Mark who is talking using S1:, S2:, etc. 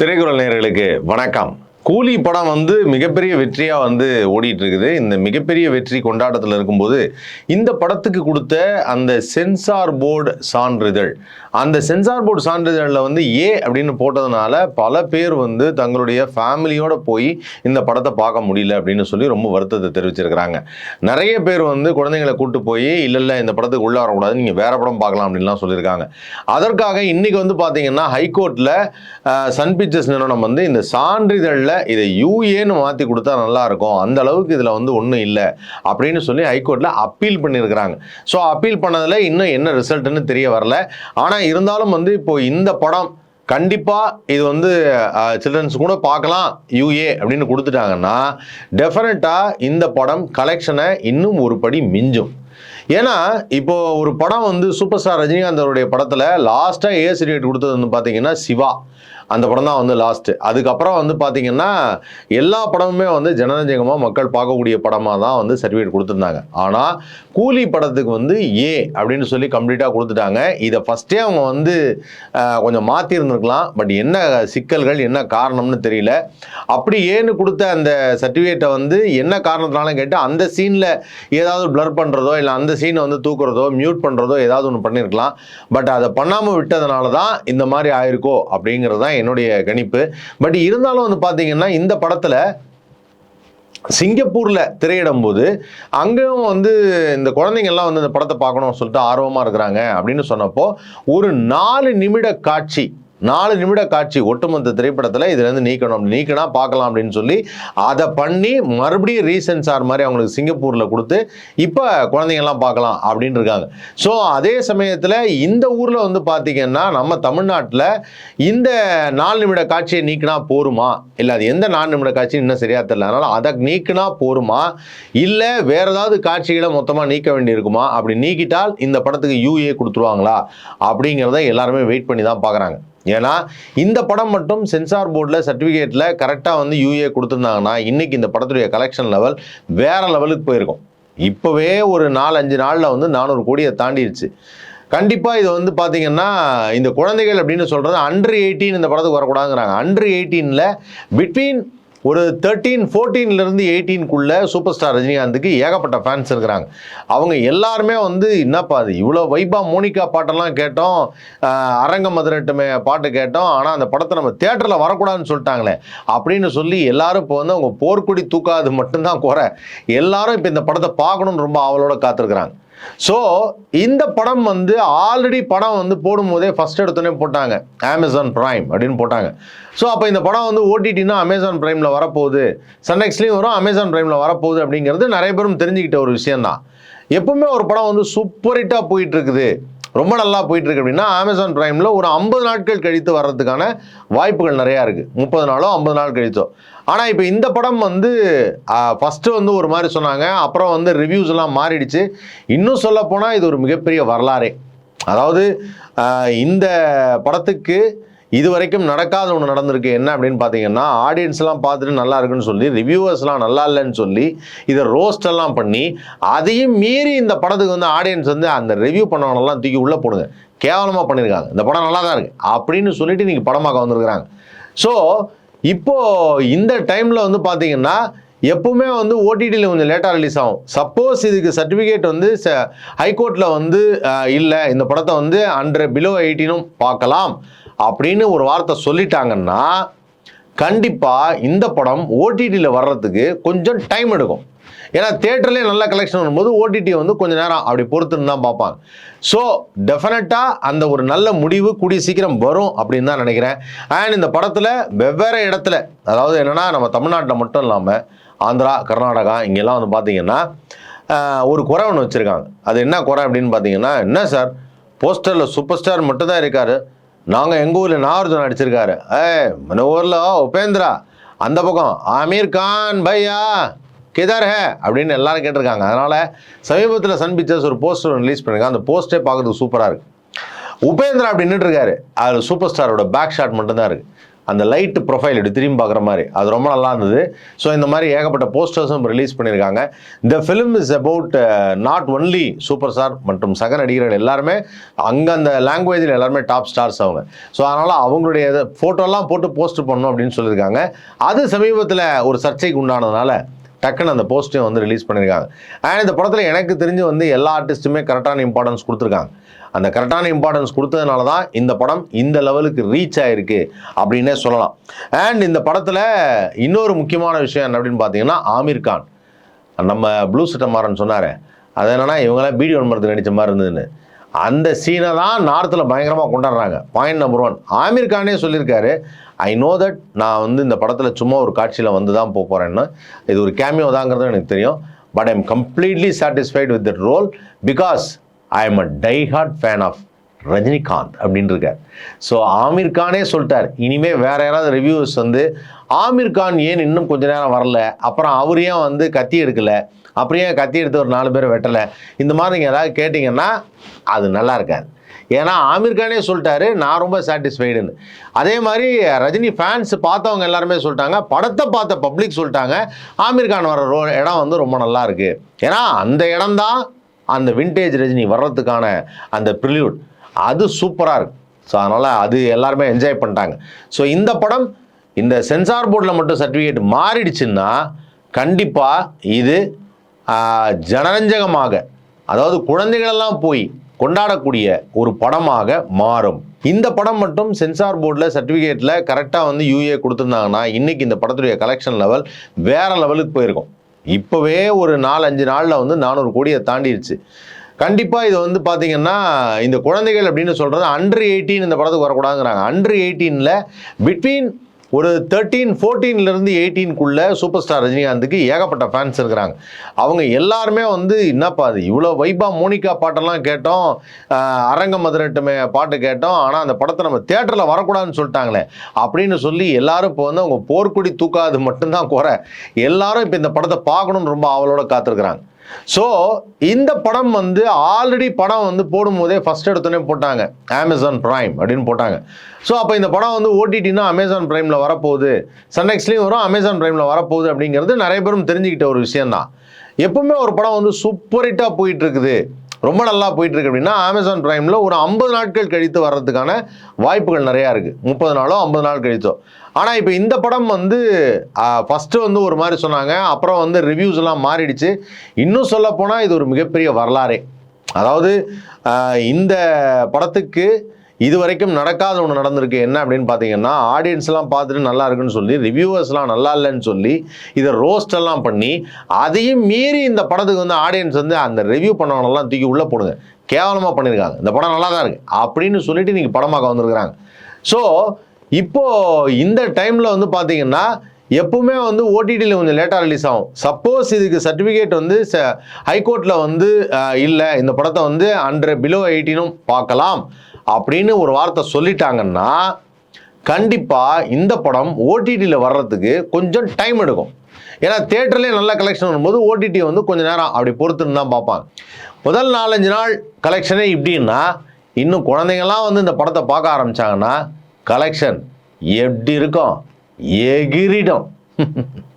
S1: திரைக்குறள் நேர்களுக்கு வணக்கம். கூலி படம் வந்து மிகப்பெரிய வெற்றியாக வந்து ஓடிட்டு இருக்குது இந்த மிகப்பெரிய வெற்றி கொண்டாட்டத்தில் இருக்கும்போது இந்த படத்துக்கு கொடுத்த அந்த சென்சார் போர்டு சான்றிதழ். அந்த சென்சார் போர்டு சான்றிதழில் வந்து ஏ அப்படின்னு போட்டதுனால பல பேர் வந்து தங்களுடைய ஃபேமிலியோட போய் இந்த படத்தை பார்க்க முடியல அப்படின்னு சொல்லி ரொம்ப வருத்தத்தை தெரிவிச்சிருக்கிறாங்க. நிறைய பேர் வந்து குழந்தைங்களை கூட்டு போய் இல்லை இல்லை இந்த படத்துக்கு உள்ளே வரக்கூடாது நீங்கள் வேற படம் பார்க்கலாம் அப்படின்லாம் சொல்லியிருக்காங்க. அதற்காக இன்னைக்கு வந்து பார்த்தீங்கன்னா ஹைகோர்ட்டில் சன் பிக்சர்ஸ் நிறுவனம் வந்து இந்த சான்றிதழில் இதை யூஏன்னு மாற்றி கொடுத்தா நல்லா இருக்கும் அந்த அளவுக்கு இதில் வந்து ஒன்றும் இல்லை அப்படின்னு சொல்லி ஹைகோர்ட்டில் அப்பீல் பண்ணியிருக்கிறாங்க. ஸோ அப்பீல் பண்ணதில் இன்னும் என்ன ரிசல்ட்னு தெரிய வரல. ஆனால் இருந்தாலும் வந்து இப்போ இந்த படம் கண்டிப்பாக இது வந்து சில்ட்ரன்ஸ் கூட பார்க்கலாம் யூஏ அப்படின்னு கொடுத்துட்டாங்கன்னா டெஃபினட்டாக இந்த படம் கலெக்ஷனை இன்னும் ஒரு படி மிஞ்சும். ஏன்னா இப்போ ஒரு படம் வந்து சூப்பர் ஸ்டார் ரஜினிகாந்த் அவருடைய படத்தில் லாஸ்ட்டாக ஏ சர்டிஃபிகேட் கொடுத்தது வந்து பார்த்தீங்கன்னா சிவா. அந்த படம் தான் வந்து லாஸ்ட்டு அதுக்கப்புறம் வந்து பார்த்தீங்கன்னா எல்லா படமுமே வந்து ஜனநாயகமாக மக்கள் பார்க்கக்கூடிய படமாக தான் வந்து சர்டிஃபிகேட் கொடுத்துருந்தாங்க. ஆனால் கூலி படத்துக்கு வந்து ஏ அப்படின்னு சொல்லி கம்ப்ளீட்டாக கொடுத்துட்டாங்க. இதை ஃபஸ்ட்டே அவங்க வந்து கொஞ்சம் மாற்றிருந்துருக்கலாம் பட் என்ன சிக்கல்கள் என்ன காரணம்னு தெரியல. அப்படி ஏன்னு கொடுத்த அந்த சர்டிஃபிகேட்டை வந்து என்ன காரணத்தினாலும் கேட்டு அந்த சீனில் ஏதாவது பிளர் பண்ணுறதோ இல்லை அந்த சீனை வந்து தூக்குறதோ மியூட் பண்ணுறதோ ஏதாவது ஒன்று பண்ணியிருக்கலாம் பட் அதை பண்ணாமல் விட்டதுனால தான் இந்த மாதிரி ஆயிருக்கோ அப்படிங்கிறது தான் என்னுடைய கணிப்பு. பட் இருந்தாலும் வந்து பார்த்தீங்கன்னா இந்த படத்தில் சிங்கப்பூரில் திரையிடும் போது அங்கேயும் வந்து இந்த குழந்தைங்கள்லாம் வந்து இந்த படத்தை பார்க்கணும்னு சொல்லிட்டு ஆர்வமாக இருக்கிறாங்க அப்படின்னு சொன்னப்போ ஒரு நாலு நிமிட காட்சி நாலு நிமிட காட்சி ஒட்டுமொத்த திரைப்படத்தில் இதுலேருந்து நீக்கணும். நீக்கினா பார்க்கலாம் அப்படின்னு சொல்லி அதை பண்ணி மறுபடியும் ரீசென்சார் மாதிரி அவங்களுக்கு சிங்கப்பூரில் கொடுத்து இப்போ குழந்தைங்கள்லாம் பார்க்கலாம் அப்படின்னு இருக்காங்க. ஸோ அதே சமயத்தில் இந்த ஊரில் வந்து பார்த்தீங்கன்னா நம்ம தமிழ்நாட்டில் இந்த நாலு நிமிட காட்சியை நீக்கினா போருமா? இல்லை அது எந்த நாலு நிமிட காட்சி இன்னும் சரியாக தெரியல. அதனால் அதை நீக்கினா போருமா? இல்லை வேறு ஏதாவது காட்சிகளை மொத்தமாக நீக்க வேண்டியிருக்குமா அப்படி நீக்கிட்டால் இந்த படத்துக்கு யூஏ கொடுத்துருவாங்களா? அப்படிங்கிறத எல்லாருமே வெயிட் பண்ணி தான் பார்க்குறாங்க. ஏன்னா இந்த படம் மட்டும் சென்சார் போர்டில் சர்டிஃபிகேட்டில் கரெக்டாக வந்து யூஏ கொடுத்துருந்தாங்கன்னா இன்றைக்கி இந்த படத்துடைய கலெக்ஷன் லெவல் வேறு லெவலுக்கு போயிருக்கும். இப்போவே ஒரு நாலு அஞ்சு நாளில் வந்து நானூறு கோடியை தாண்டிடுச்சு கண்டிப்பாக இது வந்து பார்த்தீங்கன்னா இந்த குழந்தைகள் அப்படின்னு சொல்கிறது அண்டர் எயிட்டீன் இந்த படத்துக்கு வரக்கூடாதுங்கிறாங்க. அண்டர் எயிட்டீனில் பிட்வீன் ஒரு தேர்ட்டீன் ஃபோர்டீன்லேருந்து எயிட்டீனுக்குள்ளே சூப்பர் ஸ்டார் ரஜினிகாந்துக்கு ஏகப்பட்ட ஃபேன்ஸ் இருக்கிறாங்க. அவங்க எல்லாருமே வந்து என்னப்பா அது இவ்வளோ வைபா மோனிகா பாட்டெல்லாம் கேட்டோம். அரங்க மதுரட்டுமே பாட்டு கேட்டோம். ஆனால் அந்த படத்தை நம்ம தேட்டரில் வரக்கூடாதுன்னு சொல்லிட்டாங்களே. அப்படின்னு சொல்லி எல்லாரும் இப்போ வந்து அவங்க போர்க்குடி தூக்காது மட்டும்தான் குறை. எல்லாரும் இப்போ இந்த படத்தை பார்க்கணும்னு ரொம்ப ஆவலோட காத்திருக்கிறாங்க. ஸோ இந்த படம் வந்து ஆல்ரெடி படம் வந்து போடும்போதே ஃபர்ஸ்ட் எடுத்தோடனே போட்டாங்க. அமேசான் ப்ரைம் அப்படின்னு போட்டாங்க. ஸோ அப்போ இந்த படம் வந்து ஓடிடினா அமேசான் ப்ரைமில் வரப்போகுது. சன்னெக்ஸ்லேயும் வரும் அமேசான் ப்ரைமில் வரப்போகுது அப்படிங்கிறது நிறைய பேரும் தெரிஞ்சுக்கிட்ட ஒரு விஷயந்தான் எப்பவுமே ஒரு படம் வந்து சூப்பர் ஹிட்டாக போயிட்டு இருக்குது. ரொம்ப நல்லா போயிட்டுருக்கு அப்படின்னா அமேசான் ப்ரைமில் ஒரு ஐம்பது நாட்கள் கழித்து வர்றதுக்கான வாய்ப்புகள் நிறையா இருக்குது முப்பது நாளோ ஐம்பது நாள் கழித்தோ. ஆனால் இப்போ இந்த படம் வந்து ஃபஸ்ட்டு வந்து ஒரு மாதிரி சொன்னாங்க. அப்புறம் வந்து ரிவ்யூஸ்லாம் மாறிடுச்சு. இன்னும் சொல்லப்போனால் இது ஒரு மிகப்பெரிய வரலாறே. அதாவது இந்த படத்துக்கு இது வரைக்கும் நடக்காத ஒன்று நடந்திருக்கு. என்ன அப்படின்னு பார்த்தீங்கன்னா ஆடியன்ஸ்லாம் பார்த்துட்டு நல்லா இருக்குன்னு சொல்லி ரிவ்யூவர்ஸ்லாம் நல்லா இல்லைன்னு சொல்லி இதை ரோஸ்ட் எல்லாம் பண்ணி அதையும் மீறி இந்த படத்துக்கு வந்து ஆடியன்ஸ் வந்து அந்த ரிவ்யூ பண்ணவனெல்லாம் தூக்கி உள்ளே போடுங்க. கேவலமாக பண்ணியிருக்காங்க இந்த படம் நல்லா தான் இருக்குது அப்படின்னு சொல்லிட்டு நீங்கள் படமாக்க வந்திருக்கிறாங்க. ஸோ இப்போ இந்த டைமில் வந்து பார்த்தீங்கன்னா எப்பவுமே வந்து ஓடிடியில் கொஞ்சம் லேட்டாக ரிலீஸ் ஆகும். சப்போஸ் இதுக்கு சர்டிஃபிகேட் வந்து ஹைகோர்ட்டில் வந்து இல்லை. இந்த படத்தை வந்து அண்டர் பிலோ எயிட்டீனும் பார்க்கலாம். அப்படின்னு ஒரு வார்த்தை சொல்லிட்டாங்கன்னா கண்டிப்பாக இந்த படம் ஓடிடியில் வர்றதுக்கு கொஞ்சம் டைம் எடுக்கும். ஏன்னா தேட்டர்லேயே நல்ல கலெக்ஷன் வரும்போது ஓடிடி வந்து கொஞ்சம் நேரம் அப்படி பொறுத்துன்னு தான் பார்ப்பாங்க. ஸோ டெஃபினட்டாக அந்த ஒரு நல்ல முடிவு கூடிய சீக்கிரம் வரும் அப்படின்னு தான் நினைக்கிறேன். அண்ட் இந்த படத்தில் வெவ்வேறு இடத்துல அதாவது என்னென்னா நம்ம தமிழ்நாட்டில் மட்டும் இல்லாமல் ஆந்திரா கர்நாடகா இங்கெல்லாம் வந்து பார்த்தீங்கன்னா ஒரு குறை ஒன்று வச்சுருக்காங்க. அது என்ன குறை அப்படின்னு பார்த்தீங்கன்னா என்ன சார்? போஸ்டரில் சூப்பர் ஸ்டார் மட்டும் தான் இருக்காரு. நாங்கள் எங்கள் ஊரில் நாகார்ஜுன் அடிச்சிருக்காரு ஏ మన ஊரில் உபேந்திரா. அந்த பக்கம் ஆமீர் கான் பையா கிதார் ஹே அப்படின்னு எல்லாரும் கேட்டிருக்காங்க. அதனால் சமீபத்தில் சன் பிக்சர்ஸ் ஒரு போஸ்டர் ரிலீஸ் பண்ணிருக்காங்க. அந்த போஸ்டே பார்க்கறதுக்கு சூப்பராக இருக்குது உபேந்திரா அப்படி நின்றுட்டு அதில் சூப்பர் ஸ்டாரோட பேக் ஷாட் மட்டும்தான் இருக்குது அந்த லைட் ப்ரொஃபைல் இப்படி திரும்பி பார்க்குற மாதிரி. அது ரொம்ப நல்லா இருந்தது. ஸோ இந்த மாதிரி ஏகப்பட்ட போஸ்டர்ஸும் ரிலீஸ் பண்ணியிருக்காங்க. இந்த film is about not only super star மற்றும் சக நடிகர்கள் எல்லாருமே அங்கே அந்த லாங்குவேஜில் எல்லாருமே டாப் ஸ்டார்ஸ் அவங்க. ஸோ அதனால் அவங்களுடைய ஃபோட்டோலாம் போட்டு போஸ்ட் பண்ணணும் அப்படின்னு சொல்லியிருக்காங்க. அது சமீபத்தில் ஒரு சர்ச்சைக்கு உண்டானதுனால டக்குன்னு அந்த போஸ்ட்டையும் வந்து ரிலீஸ் பண்ணியிருக்காங்க அண்ட் இந்த படத்தில் எனக்கு தெரிஞ்சு வந்து எல்லா ஆர்டிஸ்ட்டுமே கரெக்டான இம்பார்ட்டன்ஸ் கொடுத்துருக்காங்க. அந்த கரெக்டான இம்பார்ட்டன்ஸ் கொடுத்ததுனால தான் இந்த படம் இந்த லெவலுக்கு ரீச் ஆகிருக்கு அப்படின்னே சொல்லலாம். அண்ட் இந்த படத்தில் இன்னொரு முக்கியமான விஷயம் என்ன அப்படின்னு பார்த்தீங்கன்னா ஆமீர் கான். நம்ம ப்ளூ சிட்டமாரன் சொன்னார். அது என்னென்னா இவங்களாம் பீடி ஒன்பது நடித்த மாதிரி இருந்ததுன்னு. அந்த சீனை தான் நார்த்தில் பயங்கரமாக கொண்டாடுறாங்க. பாயிண்ட் நம்பர் ஒன் ஆமீர் கானே சொல்லியிருக்காரு ஐ நோ தட் நான் வந்து இந்த படத்தில் சும்மா ஒரு காட்சியில் வந்து தான் போக போகிறேன்னு இது ஒரு கேமியோ தாங்கிறது எனக்கு தெரியும். But I am completely satisfied with that role because I am a die hard fan of Rajinikanth அப்படின்னு இருக்கார் ஸோ ஆமீர் கானே சொல்லிட்டார். இனிமே வேற யாராவது ரிவ்யூஸ் வந்து ஆமீர் கான் ஏன் இன்னும் கொஞ்ச நேரம் வரல? அப்புறம் அவர் ஏன் வந்து கத்தி எடுக்கலை? அப்புறம் ஏன் கத்தி எடுத்து ஒரு நாலு பேர் வெட்டலை? இந்த மாதிரி நீங்கள் ஏதாவது கேட்டிங்கன்னா அது நல்லா இருக்காது. ஏன்னா ஆமீர் கானே சொல்லிட்டாரு நான் ரொம்ப சாட்டிஸ்ஃபைடுன்னு அதே மாதிரி ரஜினி ஃபேன்ஸ் பார்த்தவங்க எல்லாருமே சொல்லிட்டாங்க படத்தை பார்த்த பப்ளிக் சொல்லிட்டாங்க ஆமீர் கான் வர ரோ இடம் வந்து ரொம்ப நல்லா இருக்கு. ஏன்னா அந்த இடம்தான் அந்த விண்டேஜ் ரஜினி வர்றதுக்கான அந்த ப்ரில்யூட் அது சூப்பராக இருக்கும் ஸோ அதனால் அது எல்லாருமே என்ஜாய் பண்ணிட்டாங்க. ஸோ இந்த படம் இந்த சென்சார் போர்டில் மட்டும் சர்டிஃபிகேட் மாறிடுச்சுன்னா கண்டிப்பாக இது ஜனரஞ்சகமாக அதாவது குழந்தைகளெல்லாம் போய் கொண்டாடக்கூடிய ஒரு படமாக மாறும். இந்த படம் மட்டும் சென்சார் போர்டில் சர்டிஃபிகேட்டில் கரெக்டாக வந்து யூஏ கொடுத்துருந்தாங்கன்னா இன்றைக்கி இந்த படத்துடைய கலெக்ஷன் லெவல் வேறு லெவலுக்கு போயிருக்கும். இப்போவே ஒரு நாலஞ்சு நாளில் வந்து நானூறு கோடியை தாண்டிடுச்சு கண்டிப்பாக இது வந்து பார்த்தீங்கன்னா இந்த குழந்தைகள் அப்படின்னு சொல்கிறது அண்டர் எயிட்டீன் இந்த படத்துக்கு வரக்கூடாதுங்கிறாங்க. அண்டர் எயிட்டீனில் பிட்வீன் ஒரு தேர்ட்டீன் ஃபோர்டீன்லேருந்து எயிட்டீனுக்குள்ளே சூப்பர் ஸ்டார் ரஜினிகாந்துக்கு ஏகப்பட்ட ஃபேன்ஸ் இருக்கிறாங்க. அவங்க எல்லாருமே வந்து என்னப்பா அது இவ்வளோ வைபா மோனிகா பாட்டெல்லாம் கேட்டோம் அரங்க மதுரட்டுமே பாட்டு கேட்டோம் ஆனால் அந்த படத்தை நம்ம தேட்டரில் வரக்கூடாதுன்னு சொல்லிட்டாங்களே. அப்படின்னு சொல்லி எல்லாரும் இப்போ வந்து அவங்க போர்க்குடி தூக்காது மட்டும்தான் குறை எல்லாரும் இப்போ இந்த படத்தை பார்க்கணும்னு ரொம்ப ஆவலோடு காத்திருக்கிறாங்க. ஸோ இந்த படம் வந்து ஆல்ரெடி படம் வந்து போடும்போதே ஃபர்ஸ்ட் எடுத்தோடனே போட்டாங்க. அமேசான் ப்ரைம் அப்படின்னு போட்டாங்க. ஸோ அப்போ இந்த படம் வந்து ஓடிடினா அமேசான் ப்ரைமில் வரப்போகுது. சன்னெக்ஸ்லேயும் வரும் அமேசான் ப்ரைமில் வரப்போகுது அப்படிங்கிறது நிறைய பேரும் தெரிஞ்சுக்கிட்ட ஒரு விஷயந்தான் எப்பவுமே ஒரு படம் வந்து சூப்பர் ஹிட்டாக போயிட்டு இருக்குது. ரொம்ப நல்லா போயிட்டு இருக்கு அப்படின்னா அமேசான் ப்ரைமில் ஒரு ஐம்பது நாட்கள் கழித்து வர்றதுக்கான வாய்ப்புகள் நிறையா இருக்குது முப்பது நாளோ ஐம்பது நாள் கழித்தோ. ஆனால் இப்போ இந்த படம் வந்து ஃபஸ்ட்டு வந்து ஒரு மாதிரி சொன்னாங்க. அப்புறம் வந்து ரிவ்யூஸ் எல்லாம் மாறிடுச்சு. இன்னும் சொல்லப்போனால் இது ஒரு மிகப்பெரிய வரலாறே. அதாவது இந்த படத்துக்கு இது வரைக்கும் நடக்காத ஒன்று நடந்திருக்கு. என்ன அப்படின்னு பார்த்தீங்கன்னா ஆடியன்ஸ்லாம் பார்த்துட்டு நல்லா இருக்குன்னு சொல்லி ரிவ்யூவர்ஸ்லாம் நல்லா இல்லைன்னு சொல்லி இதை ரோஸ்ட் எல்லாம் பண்ணி அதையும் மீறி இந்த படத்துக்கு வந்து ஆடியன்ஸ் வந்து அந்த ரிவ்யூ பண்ணவனெல்லாம் தூக்கி உள்ளே போடுங்க. கேவலமாக பண்ணியிருக்காங்க. இந்த படம் நல்லா தான் இருக்குது அப்படின்னு சொல்லிட்டு நீங்கள் படமாக்க வந்திருக்கிறாங்க. ஸோ இப்போ இந்த டைமில் வந்து பார்த்தீங்கன்னா எப்பவுமே வந்து ஓடிடியில் கொஞ்சம் லேட்டாக ரிலீஸ் ஆகும். சப்போஸ் இதுக்கு சர்டிஃபிகேட் வந்து ஹைகோர்ட்டில் வந்து இல்லை. இந்த படத்தை வந்து அண்டர் பிலோ எயிட்டீனும் பார்க்கலாம். அப்படின்னு ஒரு வார்த்தை சொல்லிட்டாங்கன்னா கண்டிப்பாக இந்த படம் ஓடிடியில் வர்றதுக்கு கொஞ்சம் டைம் எடுக்கும். ஏன்னா தேட்டர்லேயே நல்ல கலெக்ஷன் வரும்போது ஓடிடி வந்து கொஞ்சம் நேரம் அப்படி பொறுத்துன்னு தான் பார்ப்பாங்க. முதல் நாலஞ்சு நாள் கலெக்ஷனே இப்படின்னா இன்னும் குழந்தைங்கள்லாம் வந்து இந்த படத்தை பார்க்க ஆரம்பிச்சாங்கன்னா கலெக்ஷன் எப்படி இருக்கும்? எகிரிடும்.